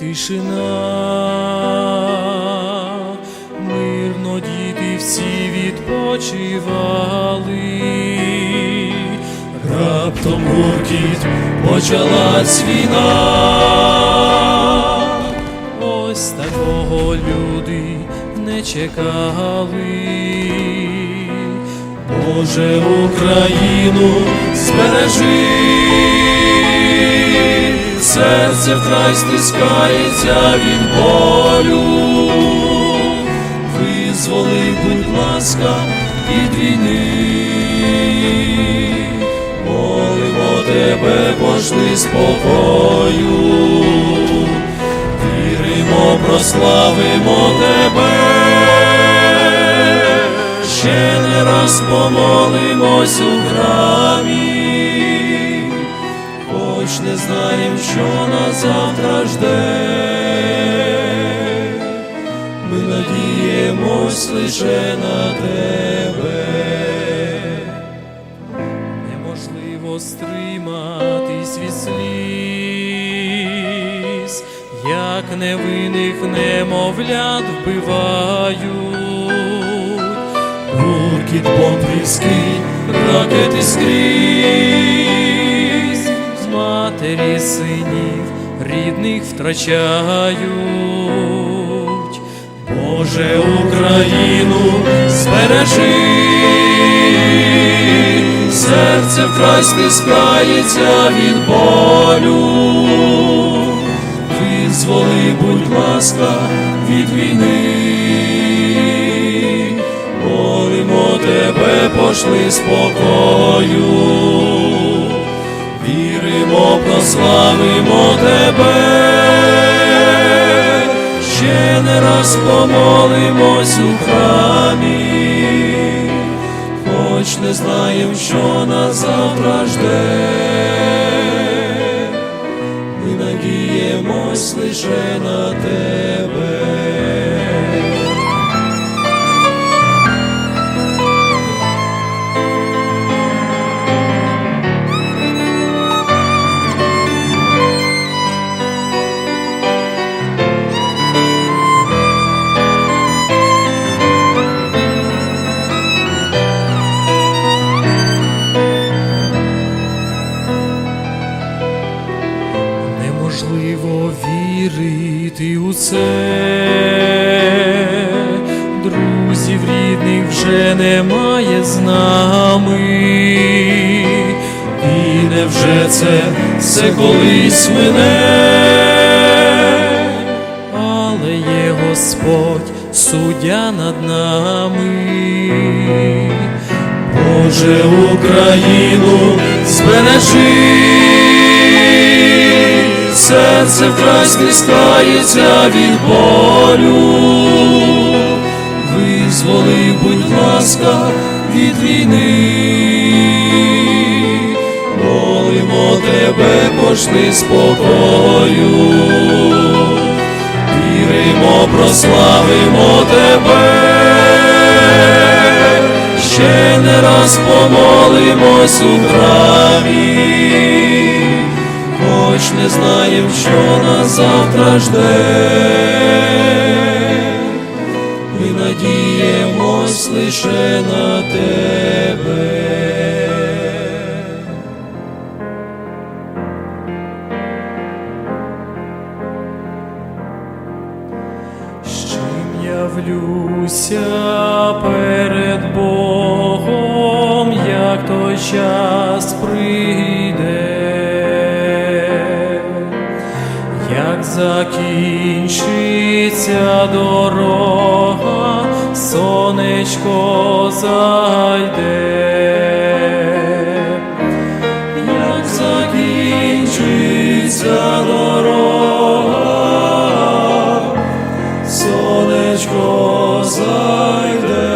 тишина, мирно діти всі відпочивали, раптом гуркіт почалась війна. Ось такого люди не чекали. Боже, Україну збережи, серце вкрай стискається від болю, визволи, будь ласка, від війни, молимо тебе, пошли спокою, віримо, прославимо тебе. Ще не раз помолимось у храмі, хоч не знаєм, що на завтра жде, ми надіємось лише на тебе. Неможливо стриматись від сліз, як невинних немовлят вбивають. Гуркіт бомб різкий, ракети скрізь, матері синів рідних втрачають. Боже, Україну збережи, серце вкрай стискається від болю, визволи, будь ласка, від війни. Молимо тебе, пошли спокою, віримо, прославимо тебе, ще не раз помолимось у храмі, хоч не знаєм, що на завтра жде. Ми надіємось лише на тебе. Вірити у це. Друзів рідних вже немає з нами. І невже це все колись мине, але є Господь, суддя над нами. Боже, Україну збережи, серце вкрай стискається від болю, визволи, будь ласка, від війни, молимо тебе, пошли спокою, віримо, прославимо тебе. Ще не раз помолимось у храмі, хоч не знаєм, що на завтра жде, ми надіємось лише на тебе. з чим явлюся перед Богом, як той час закінчиться дорога, сонечко зайде. Як закінчиться дорога, сонечко зайде,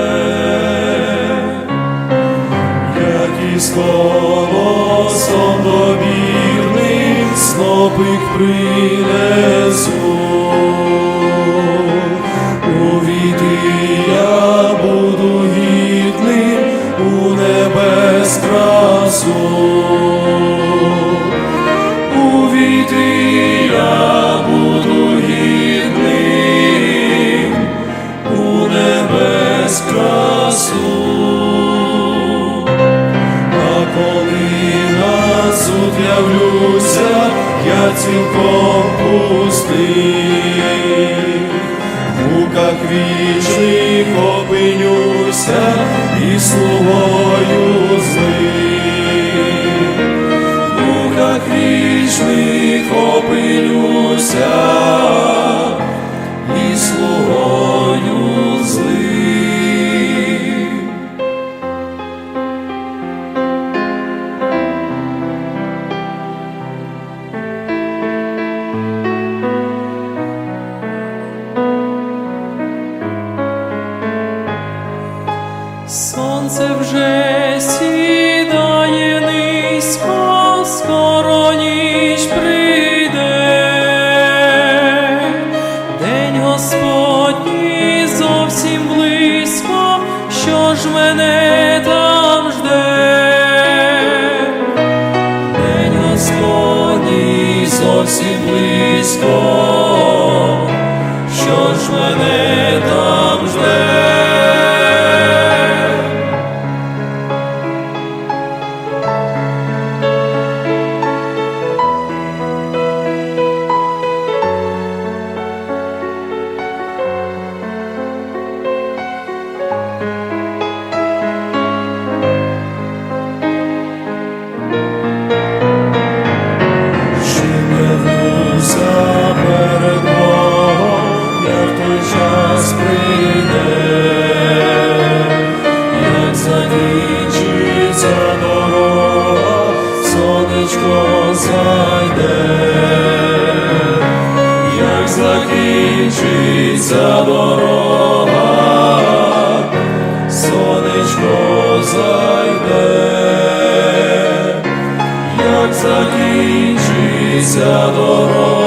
як із колосом добірним принесу, у віти я буду гідним у небес красу. Муках вічних опинюся і слугою злим. в муках вічних опинюся gospel. Закінчиться дорога, сонечко зайде. Як закінчиться дорога,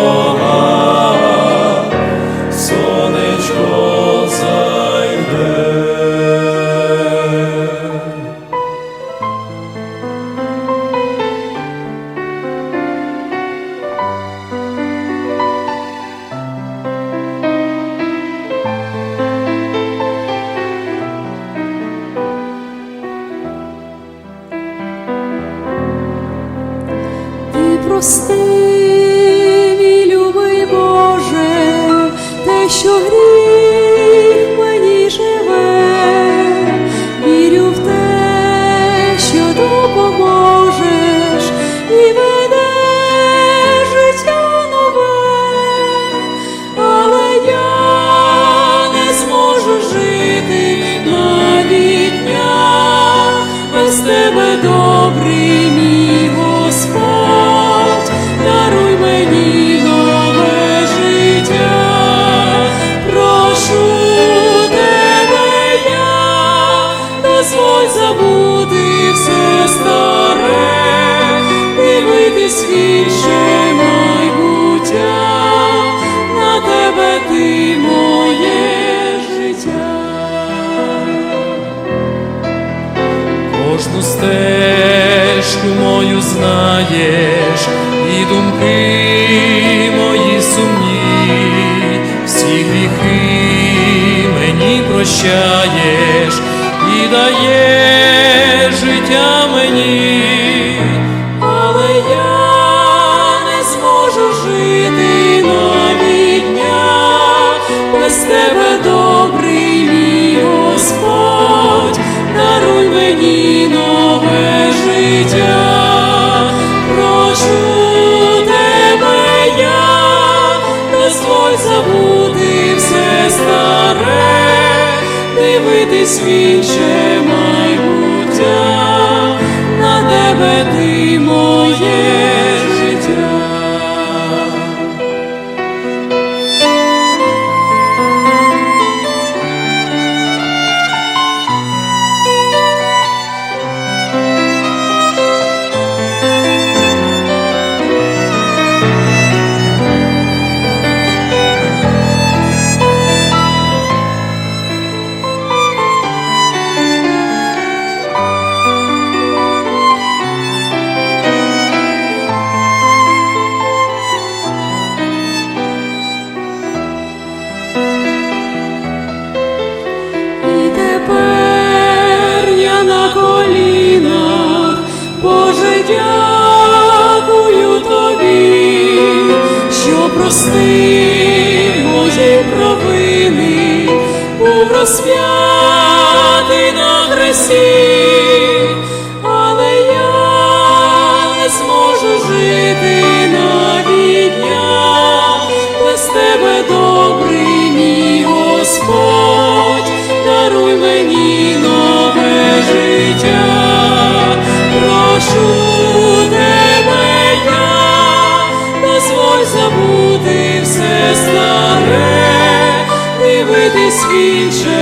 моє життя. кожну стежку мою знаєш, і думки мої сумні, всі гріхи мені прощаєш і даєш без тебе добрий мій Господь, даруй мені нове життя, прошу тебе я, дозволь забути все старе, дивитись інше майбуття, на тебе ти моє прости мої провини, був розп'ятий на хресті, але я не зможу жити навіть дня без тебе. до. Інше